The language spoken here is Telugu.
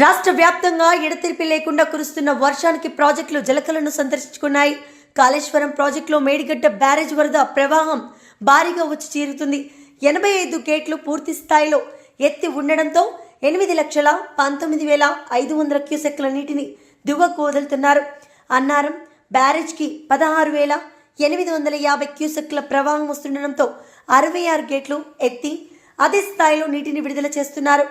రాష్ట్ర వ్యాప్తంగా ఎడతెరిపి లేకుండా కురుస్తున్న వర్షానికి ప్రాజెక్టులు జలకలను సందర్శించుకున్నాయి. కాళేశ్వరం ప్రాజెక్టులో మేడిగడ్డ బ్యారేజ్ వరద ప్రవాహం భారీగా వచ్చి చేరుతుంది. ఎనభై ఐదు గేట్లు పూర్తి స్థాయిలో ఎత్తి ఉండడంతో ఎనిమిది లక్షల పంతొమ్మిది వేల ఐదు వందల క్యూసెక్ల నీటిని దిగువకు వదులుతున్నారు అన్నారం బ్యారేజ్కి పదహారు వేల ఎనిమిది వందల యాభై క్యూసెక్ల ప్రవాహం వస్తుండడంతో అరవై ఆరు గేట్లు ఎత్తి అదే స్థాయిలో నీటిని విడుదల చేస్తున్నారు.